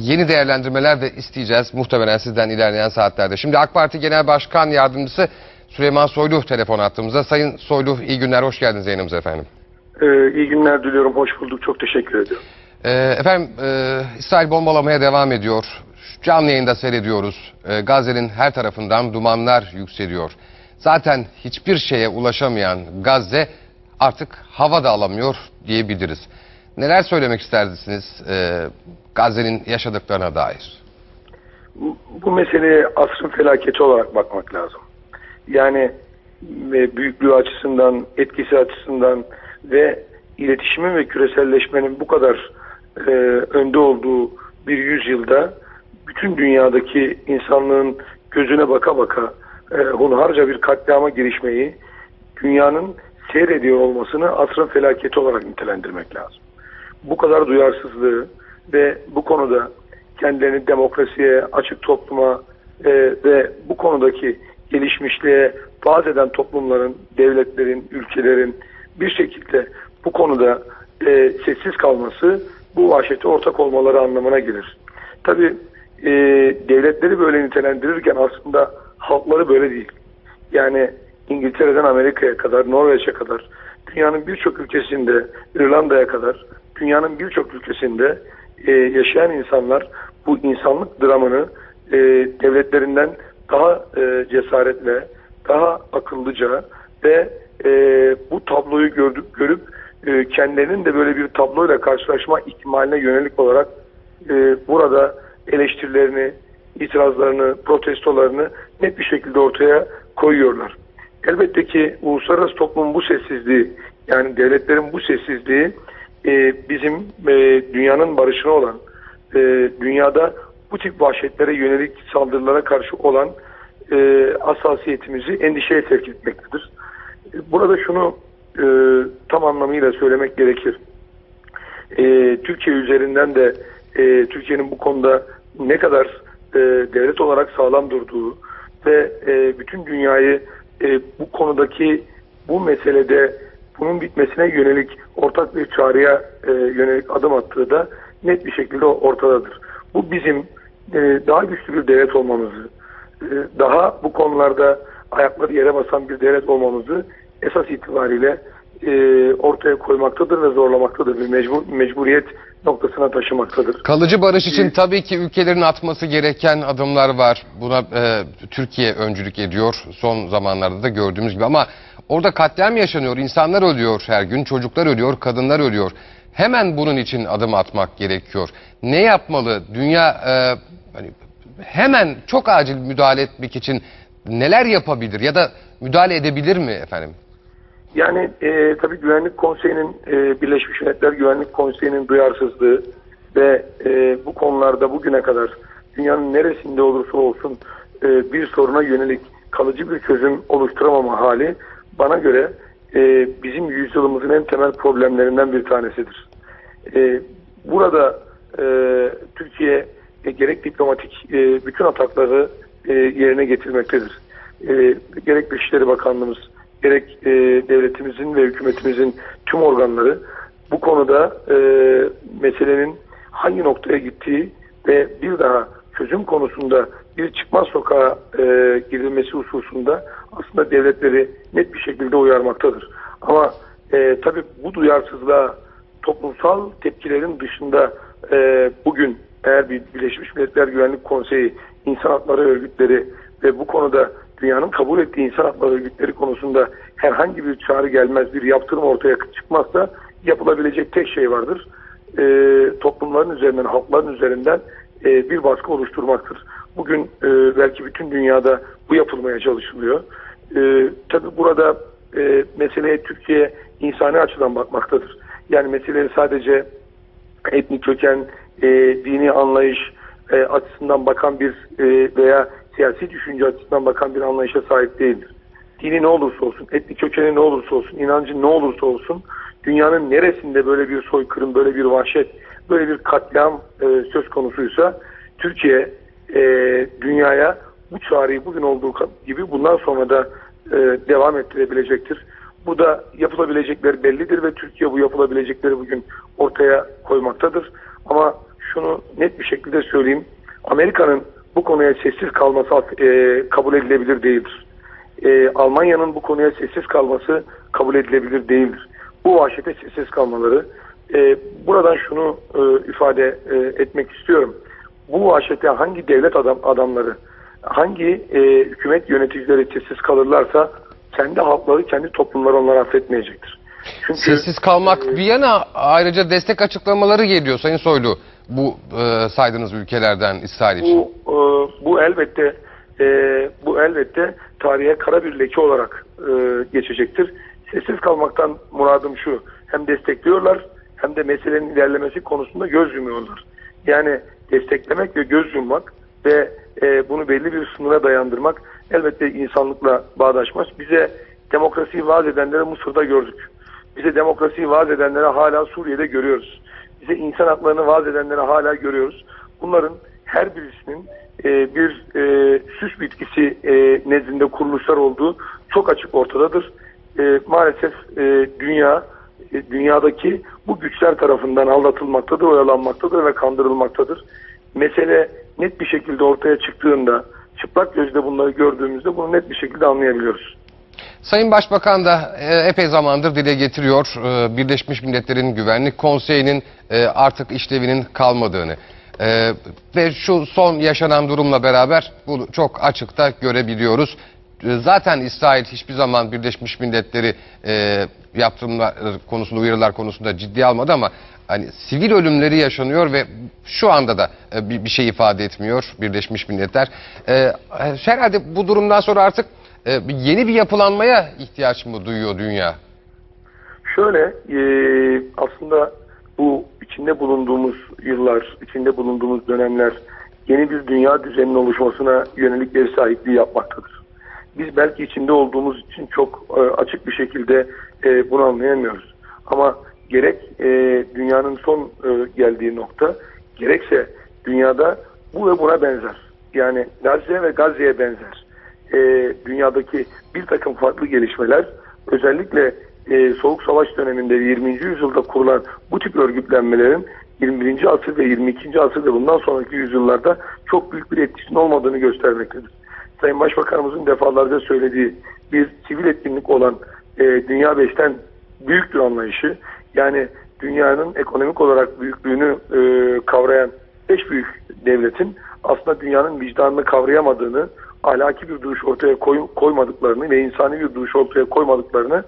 Yeni değerlendirmeler de isteyeceğiz muhtemelen sizden ilerleyen saatlerde. Şimdi AK Parti Genel Başkan Yardımcısı Süleyman Soylu telefon attığımızda. Sayın Soylu iyi günler, hoş geldiniz yayınımıza efendim. Ee, iyi günler diliyorum. Hoş bulduk. Çok teşekkür ediyorum. Ee, efendim e, İsrail bombalamaya devam ediyor. Canlı yayında seyrediyoruz. Ee, Gazze'nin her tarafından dumanlar yükseliyor. Zaten hiçbir şeye ulaşamayan Gazze artık hava da alamıyor diyebiliriz. Neler söylemek isterdiniz e, Gazze'nin yaşadıklarına dair? Bu, bu meseleye asrın felaketi olarak bakmak lazım. Yani ve büyüklüğü açısından, etkisi açısından ve iletişimin ve küreselleşmenin bu kadar e, önde olduğu bir yüzyılda bütün dünyadaki insanlığın gözüne baka baka e, hunharca bir katliama girişmeyi dünyanın seyrediyor olmasını asrın felaketi olarak nitelendirmek lazım. Bu kadar duyarsızlığı ve bu konuda kendilerini demokrasiye, açık topluma e, ve bu konudaki gelişmişliğe vaat eden toplumların, devletlerin, ülkelerin bir şekilde bu konuda e, sessiz kalması bu vahşete ortak olmaları anlamına gelir. Tabi e, devletleri böyle nitelendirirken aslında halkları böyle değil. Yani İngiltere'den Amerika'ya kadar, Norveç'e kadar, dünyanın birçok ülkesinde, İrlanda'ya kadar, dünyanın birçok ülkesinde e, yaşayan insanlar bu insanlık dramını e, devletlerinden daha e, cesaretle, daha akıllıca ve e, bu tabloyu gördük, görüp e, kendilerinin de böyle bir tabloyla karşılaşma ihtimaline yönelik olarak e, burada eleştirilerini, itirazlarını, protestolarını net bir şekilde ortaya koyuyorlar. Elbette ki uluslararası toplumun bu sessizliği, yani devletlerin bu sessizliği e, bizim e, dünyanın barışına olan, e, dünyada bu tip vahşetlere yönelik saldırılara karşı olan e, hassasiyetimizi endişeye sevk etmektedir. Burada şunu e, tam anlamıyla söylemek gerekir. E, Türkiye üzerinden de e, Türkiye'nin bu konuda ne kadar e, devlet olarak sağlam durduğu ve e, bütün dünyayı e, bu konudaki bu meselede bunun bitmesine yönelik ortak bir çağrıya e, yönelik adım attığı da net bir şekilde ortadadır. Bu bizim e, daha güçlü bir devlet olmamızı, e, daha bu konularda ayakları yere basan bir devlet olmamızı esas itibariyle e, ortaya koymaktadır ve zorlamaktadır. Bir mecbur, mecburiyet noktasına taşımaktadır. Kalıcı barış için tabii ki ülkelerin atması gereken adımlar var. Buna e, Türkiye öncülük ediyor son zamanlarda da gördüğümüz gibi. Ama orada katliam yaşanıyor, insanlar ölüyor her gün, çocuklar ölüyor, kadınlar ölüyor. Hemen bunun için adım atmak gerekiyor. Ne yapmalı? Dünya e, hani hemen çok acil müdahale etmek için neler yapabilir ya da müdahale edebilir mi efendim? Yani e, tabii Güvenlik Konseyi'nin e, Birleşmiş Milletler Güvenlik Konseyi'nin duyarsızlığı ve e, bu konularda bugüne kadar dünyanın neresinde olursa olsun e, bir soruna yönelik kalıcı bir çözüm oluşturamama hali bana göre e, bizim yüzyılımızın en temel problemlerinden bir tanesidir. E, burada e, Türkiye e, gerek diplomatik e, bütün atakları e, yerine getirmektedir. E, gerek Dışişleri Bakanlığımız, gerek e, devletimizin ve hükümetimizin tüm organları bu konuda e, meselenin hangi noktaya gittiği ve bir daha çözüm konusunda bir çıkmaz sokağa e, girilmesi hususunda aslında devletleri net bir şekilde uyarmaktadır. Ama e, tabii bu duyarsızlığa toplumsal tepkilerin dışında e, bugün eğer bir Birleşmiş Milletler Güvenlik Konseyi insan hakları örgütleri ve bu konuda dünyanın kabul ettiği insan hakları örgütleri konusunda herhangi bir çağrı gelmez, bir yaptırım ortaya çıkmazsa yapılabilecek tek şey vardır. E, toplumların üzerinden, halkların üzerinden e, bir baskı oluşturmaktır. Bugün e, belki bütün dünyada bu yapılmaya çalışılıyor. E, tabii burada e, meseleye Türkiye insani açıdan bakmaktadır. Yani meseleye sadece etnik köken, e, dini anlayış e, açısından bakan bir e, veya siyasi düşünce açısından bakan bir anlayışa sahip değildir. Dini ne olursa olsun, etnik kökeni ne olursa olsun, inancı ne olursa olsun dünyanın neresinde böyle bir soykırım, böyle bir vahşet, böyle bir katliam e, söz konusuysa Türkiye e, dünyaya bu çağrıyı bugün olduğu gibi bundan sonra da e, devam ettirebilecektir. Bu da yapılabilecekler bellidir ve Türkiye bu yapılabilecekleri bugün ortaya koymaktadır. Ama şunu net bir şekilde söyleyeyim. Amerika'nın bu konuya sessiz kalması e, kabul edilebilir değildir. E, Almanya'nın bu konuya sessiz kalması kabul edilebilir değildir. Bu vahşete sessiz kalmaları. E, buradan şunu e, ifade e, etmek istiyorum. Bu vahşete hangi devlet adam adamları, hangi e, hükümet yöneticileri sessiz kalırlarsa kendi halkları, kendi toplumları onları affetmeyecektir. Çünkü Sessiz kalmak bir yana ayrıca destek açıklamaları geliyor Sayın Soylu bu e, saydığınız ülkelerden İsrail için. bu e, bu elbette e, bu elbette tarihe kara bir leke olarak e, geçecektir. Sessiz kalmaktan muradım şu. Hem destekliyorlar hem de meselenin ilerlemesi konusunda göz yumuyorlar. Yani desteklemek ve göz yummak ve e, bunu belli bir sınıra dayandırmak elbette insanlıkla bağdaşmaz. Bize demokrasiyi vaat edenleri Mısır'da gördük. Bize demokrasiyi vaat edenleri hala Suriye'de görüyoruz. Bize insan haklarını vaat edenleri hala görüyoruz. Bunların her birisinin e, bir e, süs bitkisi e, nezdinde kuruluşlar olduğu çok açık ortadadır. E, maalesef e, dünya dünyadaki bu güçler tarafından aldatılmaktadır, oyalanmaktadır ve kandırılmaktadır. Mesele net bir şekilde ortaya çıktığında, çıplak gözle bunları gördüğümüzde bunu net bir şekilde anlayabiliyoruz. Sayın Başbakan da e, epey zamandır dile getiriyor e, Birleşmiş Milletler'in Güvenlik Konseyi'nin e, artık işlevinin kalmadığını. E, ve şu son yaşanan durumla beraber bunu çok açıkta görebiliyoruz. E, Zaten İsrail hiçbir zaman Birleşmiş Milletler'i e, yaptırımlar konusunda, uyarılar konusunda ciddiye almadı ama hani sivil ölümleri yaşanıyor ve şu anda da e, bir, bir şey ifade etmiyor Birleşmiş Milletler. E, herhalde bu durumdan sonra artık e, yeni bir yapılanmaya ihtiyaç mı duyuyor dünya? Şöyle e, aslında bu içinde bulunduğumuz yıllar, içinde bulunduğumuz dönemler yeni bir dünya düzeninin oluşmasına yönelik ev sahipliği yapmaktadır. Biz belki içinde olduğumuz için çok e, açık bir şekilde e, bunu anlayamıyoruz. Ama gerek e, dünyanın son geldiği nokta gerekse dünyada bu ve buna benzer. Yani Gazze ve Gazze'ye benzer. Dünyadaki bir takım farklı gelişmeler özellikle Soğuk Savaş döneminde 20. yüzyılda kurulan bu tip örgütlenmelerin 21. asır ve 22. asır ve bundan sonraki yüzyıllarda çok büyük bir etkisinin olmadığını göstermektedir. Sayın Başbakanımızın defalarca söylediği bir sivil etkinlik olan e, Dünya Beş'ten büyüktür anlayışı. Yani dünyanın ekonomik olarak büyüklüğünü e, kavrayan beş büyük devletin aslında dünyanın vicdanını kavrayamadığını, ahlaki bir duruş ortaya koy, koymadıklarını ve insani bir duruş ortaya koymadıklarını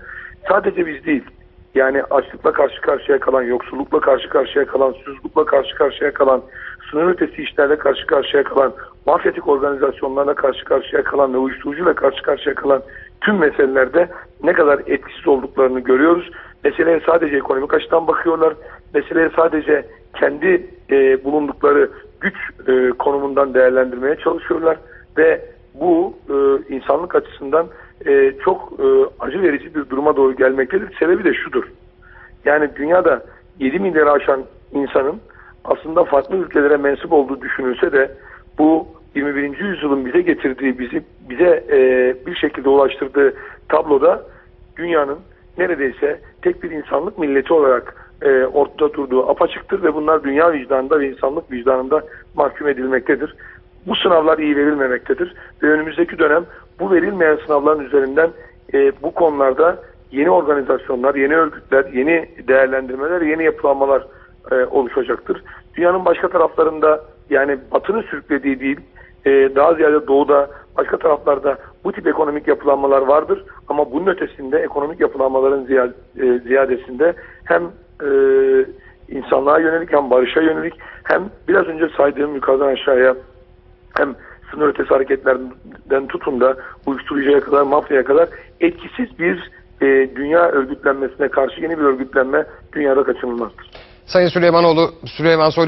sadece biz değil, yani açlıkla karşı karşıya kalan, yoksullukla karşı karşıya kalan, susuzlukla karşı karşıya kalan, sınır ötesi işlerle karşı karşıya kalan, mafyatik organizasyonlarla karşı karşıya kalan ve uyuşturucuyla karşı karşıya kalan tüm meselelerde ne kadar etkisiz olduklarını görüyoruz. Meseleye sadece ekonomik açıdan bakıyorlar. Meseleye sadece kendi e, bulundukları güç e, konumundan değerlendirmeye çalışıyorlar ve bu insanlık açısından e, çok e, acı verici bir duruma doğru gelmektedir. Sebebi de şudur. Yani dünyada 7 milyarı aşan insanın aslında farklı ülkelere mensup olduğu düşünülse de bu 21. yüzyılın bize getirdiği, bizi bize e, bir şekilde ulaştırdığı tabloda dünyanın neredeyse tek bir insanlık milleti olarak e, ortada durduğu apaçıktır ve bunlar dünya vicdanında ve insanlık vicdanında mahkum edilmektedir. Bu sınavlar iyi verilmemektedir ve önümüzdeki dönem bu verilmeyen sınavların üzerinden e, bu konularda yeni organizasyonlar, yeni örgütler, yeni değerlendirmeler, yeni yapılanmalar e, oluşacaktır. Dünyanın başka taraflarında yani batının sürüklediği değil, e, daha ziyade doğuda, başka taraflarda bu tip ekonomik yapılanmalar vardır. Ama bunun ötesinde ekonomik yapılanmaların e, ziyadesinde hem e, insanlığa yönelik hem barışa yönelik hem biraz önce saydığım yukarıdan aşağıya hem sınır ötesi hareketlerden tutun da uyuşturucuya kadar, mafyaya kadar etkisiz bir e, dünya örgütlenmesine karşı yeni bir örgütlenme dünyada kaçınılmazdır. Sayın Süleymanoğlu, Süleyman Soylu